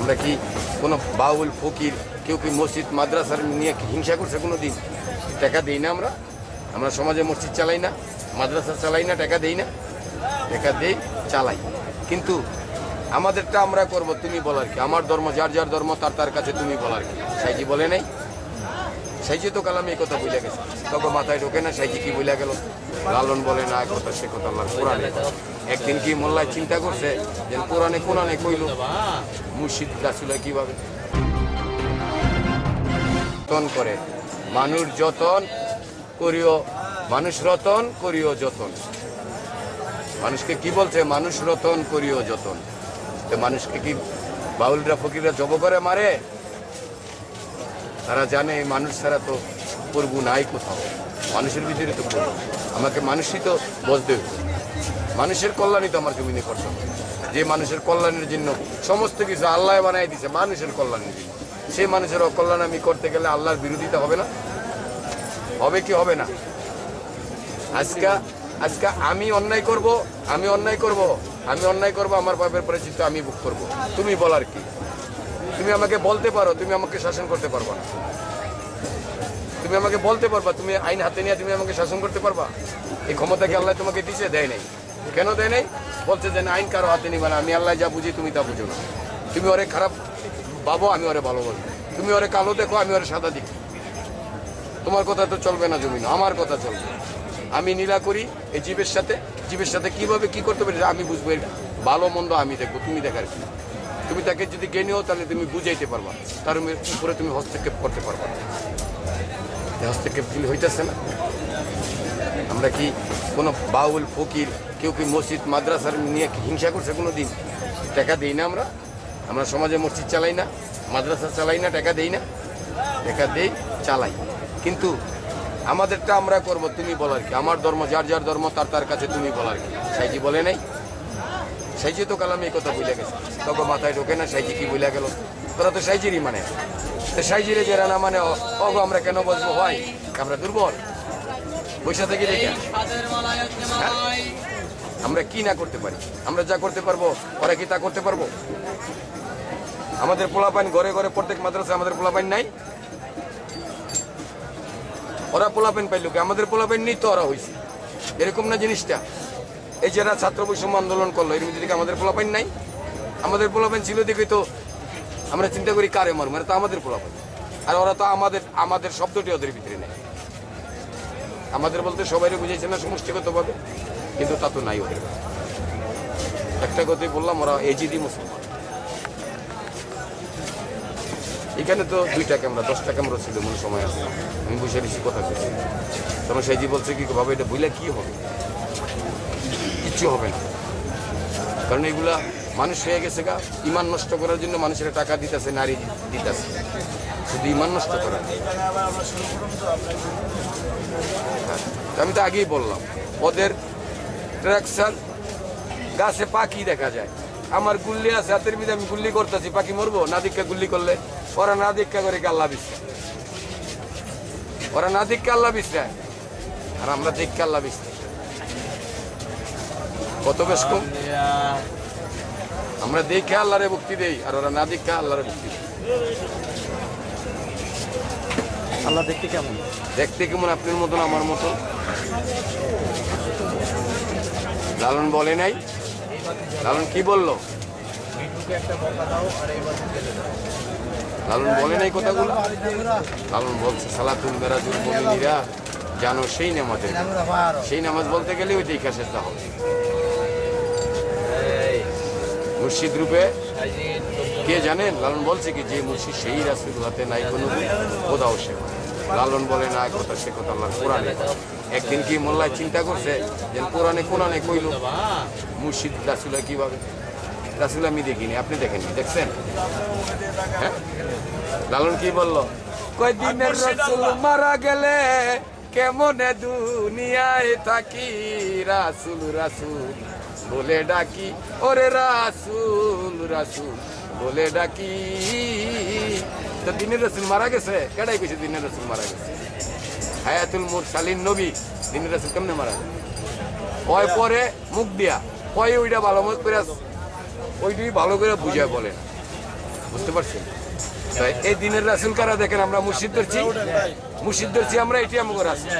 আমরা কি কোনো বাউল, ফকির, কেউ কি মসজিদ, মাদ্রাসার নিয়ে হিংসা করছে কোনো দিন টাকা দিই না আমরা। আমরা সমাজে মসজিদ চালাই না, মাদ্রাসা চালাই না, টাকা দেই না। টাকা দেই, চালাই। কিন্তু আমাদেরটা আমরা করব, তুমি বলার কি? আমার ধর্ম, যার যার ধর্ম, তার তার কাছে তুমি বলার কি? সাইজি বলে নাই? সাইজি তো কালাম এই কথা বলে গেছে। তখন মাথায় ঢোকে না সাইজি কি বলে গেল? লালন বলে না কথা, সে কথা আল্লাহর কোরআনে একদিন কি মোল্লায় চিন্তা করছে যে কোরআনে কোরআনে কইল, মুর্শিদ রাসুলা কীভাবে? যতন করে, মানুষ যতন করিও, মানুষ রতন করিও যতন। মানুষকে কি বলছে? মানুষ রতন করিও যতন। মানুষকে কি বাউলরা, ফকিররা জব করে, মারে? তারা জানে মানুষ ছাড়া তো প্রভু নাই কোথাও। মানুষের ভিতরে তো প্রভু আমাকে মানুষই তো বসতে হবে। মানুষের কল্যাণই তো আমার জমিনে করতে হবে। যে মানুষের কল্যাণের জন্য সমস্ত কিছু আল্লাহ বানাই দিছে, মানুষের কল্যাণের জন্য। সেই মানুষের অকল্যাণ আমি করতে গেলে আল্লাহর বিরোধিতা হবে না? হবে কি হবে না? আজকে আজকে আমি অন্যায় করব, আমি অন্যায় করব, আমি অন্যায় করব, আমার পাপের পরিচিত আমি বুক করব। তুমি বলার কি? তুমি আমাকে বলতে পারো, তুমি আমাকে শাসন করতে পারবা। না তুমি আমাকে বলতে পারবা, তুমি আইন হাতে নিয়ে তুমি আমাকে শাসন করতে পারবা? এই ক্ষমতা কি আল্লাহ তোমাকে দিছে? দেয় নাই। কেন দেয় নাই? বলছে যে আইন কারও হাতে নিবা না। আমি আল্লাহ যা বুঝি তুমি তা বুঝো না। তুমি ওরে খারাপ ভাবো, আমি ওরে ভালো বলব তুমি ওরে কালো দেখো, আমি ওরে সাদা দেখি। তোমার কথা তো চলবে না জমিন, আমার কথা চলবে। আমি নীলা করি এই জীবের সাথে। জীবের সাথে কীভাবে কি করতে পারি? আমি বুঝব। ভালো মন্দ আমি দেখব, তুমি দেখার কি? তুমি তাকে যদি জ্ঞানীও তাহলে তুমি বুঝাইতে পারবা। তার উপরে তুমি হস্তক্ষেপ করতে পারবা। হস্তক্ষেপ কি হইতেছে না। আমরা কি কোনো বাউল, ফকির, কেউ কি মসজিদ, মাদ্রাসার নিয়ে হিংসা করছে কোনো দিন টাকা দিই না আমরা। আমরা সমাজে মসজিদ চালাই না, মাদ্রাসা চালাই না, টাকা দেই না। টাকা দেই, চালাই। কিন্তু আমাদেরটা আমরা করব, তুমি বলার কি? আমার ধর্ম, যার যার ধর্ম, তার তার কাছে তুমি বলার কি? সাইজি বলে নাই? সাইজি তো কালাম এই কথা বলে গেছে। তখন মাথায় ঢোকে না সাইজি কি বলে গেল? তোরা তো সাইজিরই মানে। তো সাইজিরে যারা না মানে অগো আমরা কেন বসবো? হয় আমরা দুর্বল। বৈশা থেকে দেখে। হ্যাঁ? আমরা কি না করতে পারি? আমরা যা করতে পারব ওরা কি তা করতে পারব? আমাদের পোলাপাইন ঘরে ঘরে প্রত্যেক মাদ্রাসা আমাদের পোলাপাইন নাই। ওরা পোলাপেন পাইল কি? আমাদের পোলাপেন নেই তো ওরা হয়েছে এরকম না জিনিসটা। এই যারা ছাত্র বৈষম্য আন্দোলন করল, এর মধ্যে আমাদের পোলাপেন নাই। আমাদের পোলাপেন ছিল দেখে তো আমরা চিন্তা করি কারে মার মানে তো আমাদের পোলাপেন। আর ওরা তো আমাদের আমাদের শব্দটি ওদের ভিতরে নেই। আমাদের বলতে সবাই বুঝেছে না সমষ্টিগতভাবে, কিন্তু তা তো নাই ওদের। একটা কথাই বললাম, ওরা এজিদি মুসলমান। এখানে তো দুইটা ক্যামেরা, দশটা ক্যামেরা ছিল, মনে সময় আছে। আমি বুঝে দিচ্ছি কথা বলছি। তখন সেই জি বলছে কি, ভাবে এটা বইলে কি হবে? কিচ্ছু হবে না। কারণ এগুলা মানুষ হয়ে গেছে গা ইমান নষ্ট করার জন্য মানুষের টাকা দিতেছে নারী দিতেছে। শুধু ইমান নষ্ট করার। হ্যাঁ, আমি তো আগেই বললাম ওদের ট্রাকশন গাছে পাখি দেখা যায়। আমার গুল্লি আছে হাতের ভিতরে আমি গুল্লি করতেছি পাখি মরবো? না দীক্ষা গুল্লি করলে ওরা না দীক্ষা করে আল্লাহ বিশ্রায় ওরা না দীক্ষা আল্লাহ বিশ্রায় আর আমরা দীক্ষা আল্লাহ বিশ্রায় কত বেশ কম? আমরা দেখে আল্লাহরে মুক্তি দেই আর ওরা না দেখে আল্লাহরে মুক্তি দেয় আল্লাহ দেখতে কেমন? দেখতে কেমন আপনার মতন আমার মতন? লালন বলে নাই? লালন কি বলল? লালন বলে নাই কথাগুলো? লালন বলছে সালাতুল মেরাজুল মমিনীরা জানো সেই নামাজের। সেই নামাজ বলতে গেলে ওই দেখা শেষ হবে। মুর্শিদ রূপে? কে জানেন লালন বলছে কি যে মুর্শিদ সেই রাসুল হাতে নাই কোনো কোথাও সে লালন বলে না কথা সে কথা আল্লাহ কোরআনে একদিন কি মোল্লায় চিন্তা করছে যে কোরআনে কোরআনে কইল? মুর্শিদ রাসুলা কীভাবে? রাসুল আমি দেখিনি আপনি দেখেননি দেখছেন? হ্যাঁ? লালন কি বলল? কয়দিনের রাসুল মারা গেলে কেমনে দুনিয়ায় থাকি? রাসুল রাসুল। বলে ডাকি, ওরে রাসুল রাসুল। বলে ডাকি, তো দিনের রসুল মারা গেছে? কেডাই কইছে, দিনের রসুল মারা গেছে। হায়াতুল মুরসালিন নবী, দিনের রসুল কেমনে মারা গেছে ওই পরে মুখ দিয়া, কয় ওইটা ভালো মত করে ওইটাই ভালো করে বুঝায় বলে। বুঝতে পারছেন? এই দিনের রাসুল কারা দেখেন, আমরা মুর্শিদ ধরছি? মুর্শিদ ধরছি, আমরা এটি আমাকে রাসুল